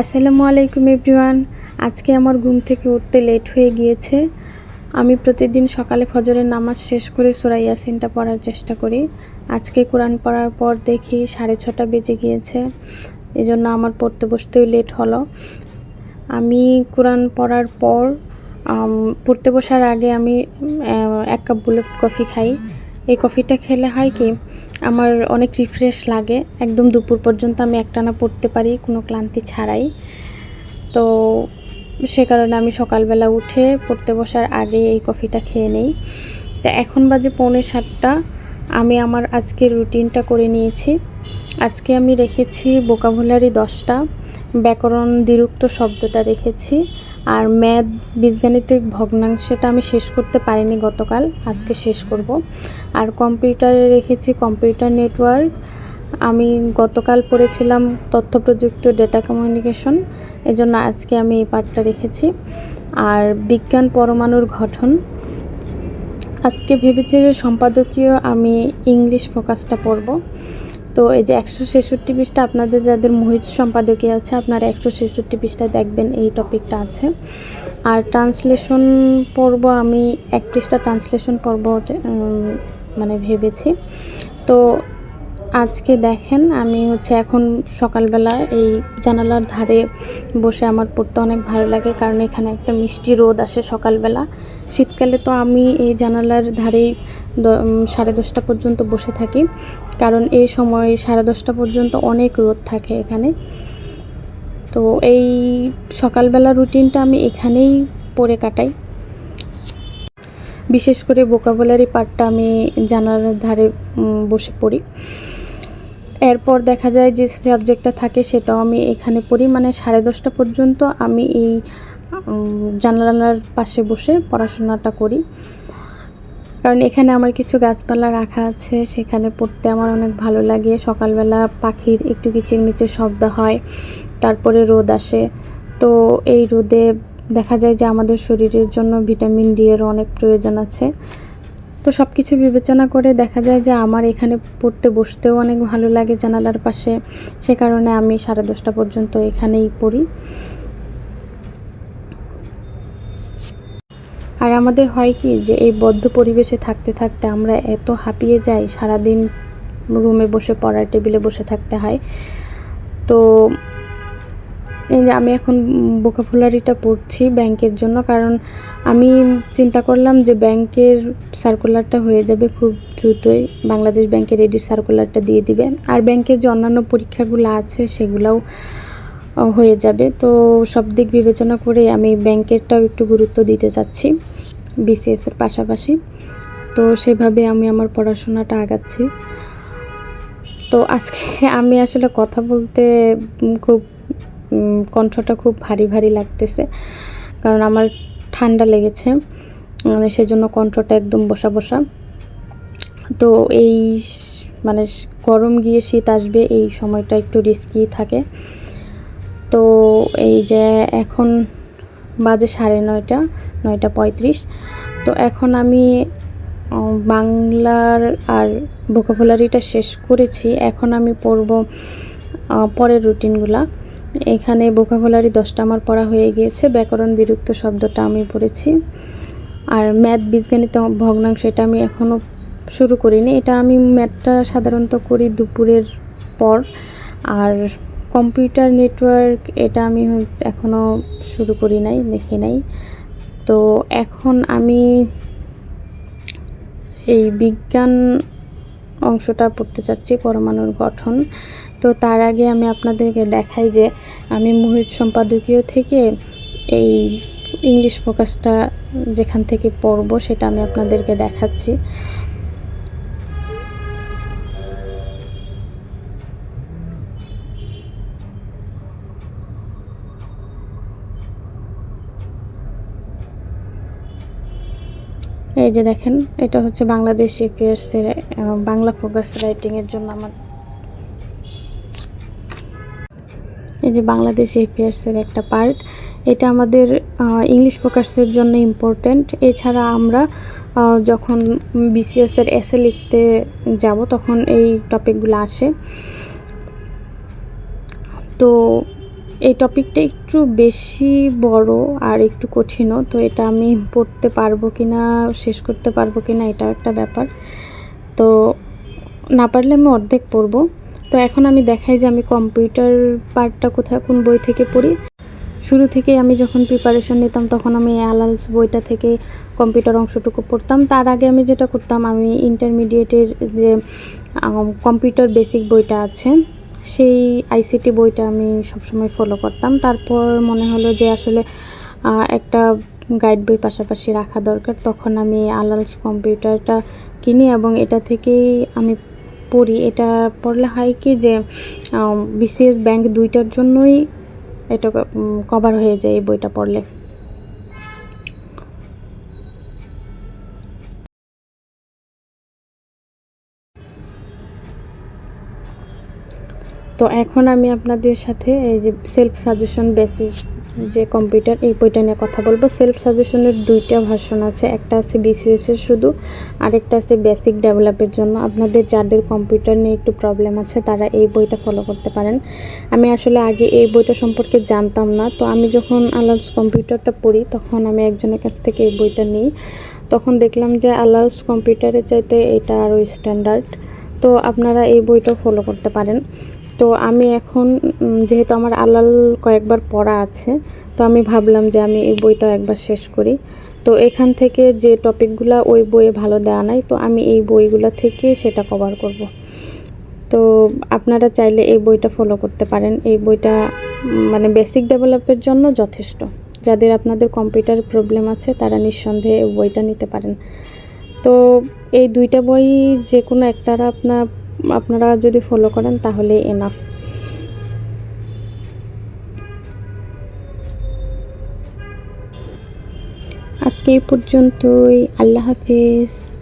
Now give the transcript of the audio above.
আসসালামু আলাইকুম এভরিওয়ান। আজকে আমার ঘুম থেকে উঠতে লেট হয়ে গিয়েছে। আমি প্রতিদিন সকালে ফজরের নামাজ শেষ করে সুরা ইয়াসিনটা পড়ার চেষ্টা করি। আজকে কোরআন পড়ার পর দেখি সাড়ে ছটা বেজে গিয়েছে। এজন্য আমার পড়তে বসতেও লেট হলো। আমি কোরআন পড়ার পর পড়তে বসার আগে আমি এক কাপ বুলেট কফি খাই। এই কফিটা খেলে হয় কি আমার অনেক রিফ্রেশ লাগে। একদম দুপুর পর্যন্ত আমি একটানা পড়তে পারি, কোনো ক্লান্তি ছাড়াই। তো সে কারণে আমি সকালবেলা উঠে পড়তে বসার আগে এই কফিটা খেয়ে নেই। তা এখন বাজে পৌনে সাতটা। আমি আমার আজকের রুটিনটা করে নিয়েছি। আজকে আমি রেখেছি বোকাভুলারি দশটা। ব্যাকরণ দ্বিরুক্ত শব্দটা রেখেছি। আর ম্যাথ, বীজগাণিতিক ভগ্নাংশটা আমি শেষ করতে পারিনি গতকাল, আজকে শেষ করব। আর কম্পিউটারে রেখেছি কম্পিউটার নেটওয়ার্ক। আমি গতকাল পড়েছিলাম তথ্য প্রযুক্তি ডেটা কমিউনিকেশন, এজন্য আজকে আমি এই পার্টটা রেখেছি। আর বিজ্ঞান পরমাণুর গঠন। আজকে ভেবেছি যে সম্পাদকীয় আমি ইংলিশ ফোকাসটা পড়ব। তো এই যে একশো ছেষট্টি পৃষ্ঠা আপনাদের যাদের মোহিত সম্পাদকীয় আছে, আপনারা একশো ছেষট্টি পৃষ্ঠা দেখবেন, এই টপিকটা আছে। আর ট্রান্সলেশন পর্ব আমি এক পৃষ্ঠা ট্রান্সলেশন পর্ব মানে ভেবেছি। তো আজকে দেখেন, আমি হচ্ছে এখন সকালবেলা এই জানালার ধারে বসে আমার পড়তে অনেক ভালো লাগে, কারণ এখানে একটা মিষ্টি রোদ আসে সকালবেলা। শীতকালে তো আমি এই জানালার ধারেই সাড়ে দশটা পর্যন্ত বসে থাকি, কারণ এই সময় সাড়ে দশটা পর্যন্ত অনেক রোদ থাকে এখানে। তো এই সকালবেলা রুটিনটা আমি এখানেই পরে কাটাই। বিশেষ করে ভোকাবুলারি পার্টটা আমি জানালার ধারে বসে পড়ি। এরপর দেখা যায় যে সাবজেক্টটা থাকে সেটাও আমি এখানে পড়ি। মানে সাড়ে দশটা পর্যন্ত আমি এই জানালার পাশে বসে পড়াশোনাটা করি। কারণ এখানে আমার কিছু গাছপালা রাখা আছে, সেখানে পড়তে আমার অনেক ভালো লাগে। সকালবেলা পাখির একটু কিচির কিচিরমিচির শব্দ হয়, তারপরে রোদ আসে। তো এই রোদে দেখা যায় যে আমাদের শরীরের জন্য ভিটামিন ডি এর অনেক প্রয়োজন আছে। তো সব কিছু বিবেচনা করে দেখা যায় যে আমার এখানে পড়তে বসতেও অনেক ভালো লাগে জানালার পাশে। সে কারণে আমি সাড়ে দশটা পর্যন্ত এখানেই পড়ি। আর আমাদের হয় কি যে এই বদ্ধ পরিবেশে থাকতে থাকতে আমরা এত হাঁপিয়ে যাই, সারাদিন রুমে বসে, পড়ার টেবিলে বসে থাকতে হয়। তো এই যে আমি এখন বোকাফুলারিটা পড়ছি ব্যাংকের জন্য, কারণ আমি চিন্তা করলাম যে ব্যাংকের সার্কুলারটা হয়ে যাবে খুব দ্রুতই। বাংলাদেশ ব্যাংকের এডির সার্কুলারটা দিয়ে দিবে আর ব্যাংকের যে অন্যান্য পরীক্ষাগুলো আছে সেগুলোও হয়ে যাবে। তো সব দিক বিবেচনা করে আমি ব্যাংকেরটাও একটু গুরুত্ব দিতে চাচ্ছি বিসিএস এর পাশাপাশি। তো সেভাবে আমি আমার পড়াশোনাটা আগাচ্ছি। তো আজকে আমি আসলে কথা বলতে খুব কণ্ঠটা খুব ভারী ভারী লাগতেছে, কারণ আমার ঠান্ডা লেগেছে মানে সেজন্য কণ্ঠটা একদম বসা বসা। তো এই মানে গরম গিয়ে শীত আসবে, এই সময়টা একটু রিস্কি থাকে। তো এই যে এখন বাজে সাড়ে নয়টা নয়টা পঁয়ত্রিশ। তো এখন আমি বাংলার আর ভোকাবুলারিটা শেষ করেছি। এখন আমি পড়ব পরের রুটিনগুলা এখানে ভোকাবুলারি দশটা আমার পড়া হয়ে গিয়েছে। ব্যাকরণ বিরুক্ত শব্দটা আমি পড়েছি। আর ম্যাথ বীজগণিত, ভগ্নাংশ এটা আমি এখনও শুরু করিনি। এটা আমি ম্যাথটা সাধারণত করি দুপুরের পর। আর কম্পিউটার নেটওয়ার্ক এটা আমি এখনও শুরু করি নাই, দেখি নাই। তো এখন আমি এই বিজ্ঞান অংশটা পড়তে চাচ্ছি, পরমাণুর গঠন। তো তার আগে আমি আপনাদেরকে দেখাই যে আমি মোহিত সম্পাদকীয় থেকে এই ইংলিশ ফোকাসটা যেখান থেকে পড়ব সেটা আমি আপনাদেরকে দেখাচ্ছি। এই যে দেখেন, এটা হচ্ছে বাংলাদেশ এফেয়ার্সের বাংলা ফোকাস রাইটিংয়ের জন্য আমার। এই যে বাংলাদেশ এফেয়ার্সের একটা পার্ট এটা আমাদের ইংলিশ ফোকাসের জন্য ইম্পর্ট্যান্ট এছাড়া আমরা যখন বিসিএস এর এসে লিখতে যাব, তখন এই টপিকগুলো আসে। তো এই টপিকটা একটু বেশি বড় আর একটু কঠিনও, তো এটা আমি পড়তে পারব কি না শেষ করতে পারব কি না এটাও একটা ব্যাপার। তো না পারলে আমি অর্ধেক পড়ব। তো এখন আমি দেখাই যে আমি কম্পিউটার পার্টটা কোথায়, কোন বই থেকে পড়ি। শুরু থেকে আমি যখন প্রিপারেশন নিতাম, তখন আমি আলালস বইটা থেকে কম্পিউটার অংশটুকু পড়তাম। তার আগে আমি যেটা করতাম, আমি ইন্টারমিডিয়েটের যে কম্পিউটার বেসিক বইটা আছে সেই আইসিটি বইটা আমি সবসময় ফলো করতাম। তারপর মনে হলো যে আসলে একটা গাইড বই পাশাপাশি রাখা দরকার। তখন আমি আলালস কম্পিউটারটা কিনি এবং এটা থেকেই আমি পড়ি। এটা পড়লে হয় কি যে বিসিএস ব্যাংক দুইটার জন্যই এটা কভার হয়ে যায় এই বইটা পড়লে। তো এখন আমি আপনাদের সাথে এই যে সেলফ সাজেশন বেসিক যে কম্পিউটার এই বইটা নিয়ে কথা বলব। সেলফ সাজেশনের দুইটা ভার্সন আছে, একটা আছে বিসিএস এর শুধু আরেকটা আছে বেসিক ডেভেলপের জন্য। আপনাদের যাদের কম্পিউটার নিয়ে একটু প্রবলেম আছে, তারা এই বইটা ফলো করতে পারেন। আমি আসলে আগে এই বইটা সম্পর্কে জানতাম না, তো আমি যখন আলালস কম্পিউটারটা পড়ি, তখন আমি একজনের কাছ থেকে এই বইটা নিই। তখন দেখলাম যে আলালস কম্পিউটারের চাইতে এটা আরও স্ট্যান্ডার্ড তো আপনারা এই বইটাও ফলো করতে পারেন। তো আমি এখন যেহেতু আমার আলাল কয়েকবার পড়া আছে, তো আমি ভাবলাম যে আমি এই বইটা একবার শেষ করি। তো এখান থেকে যে টপিকগুলো ওই বইয়ে ভালো দেওয়া নাই, তো আমি এই বইগুলো থেকে সেটা কভার করব। তো আপনারা চাইলে এই বইটা ফলো করতে পারেন। এই বইটা মানে বেসিক ডেভেলপের জন্য যথেষ্ট। যাদের আপনাদের কম্পিউটার প্রবলেম আছে, তারা নিঃসন্দেহে বইটা নিতে পারেন। তো এই দুইটা বই যে কোনো একটারা আপনার আপনারা যদি ফলো করেন তাহলে এনাফ আজকে পর্যন্তই। আল্লাহ হাফেজ।